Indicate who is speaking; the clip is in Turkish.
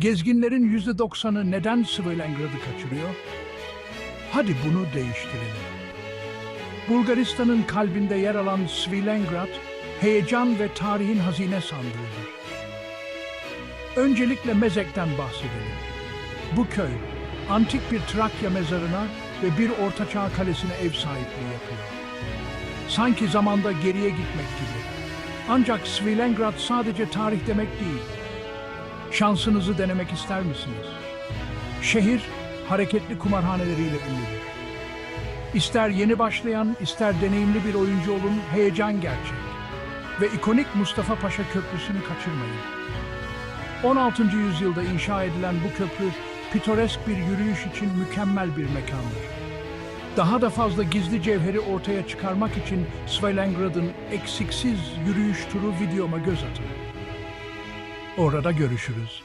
Speaker 1: Gezginlerin yüzde doksanı neden Svilengrad'ı kaçırıyor? Hadi bunu değiştirelim. Bulgaristan'ın kalbinde yer alan Svilengrad, heyecan ve tarihin hazine sandığıdır. Öncelikle Mezek'ten bahsedelim. Bu köy, antik bir Trakya mezarına ve bir ortaçağ kalesine ev sahipliği yapıyor. Sanki zamanda geriye gitmek gibi. Ancak Svilengrad sadece tarih demek değil. Şansınızı denemek ister misiniz? Şehir hareketli kumarhaneleriyle ünlüdür. İster yeni başlayan, ister deneyimli bir oyuncu olun, heyecan gerçek. Ve ikonik Mustafa Paşa Köprüsü'nü kaçırmayın. 16. yüzyılda inşa edilen bu köprü, pitoresk bir yürüyüş için mükemmel bir mekandır. Daha da fazla gizli cevheri ortaya çıkarmak için Svelengrad'ın eksiksiz yürüyüş turu videoma göz atın. Orada görüşürüz.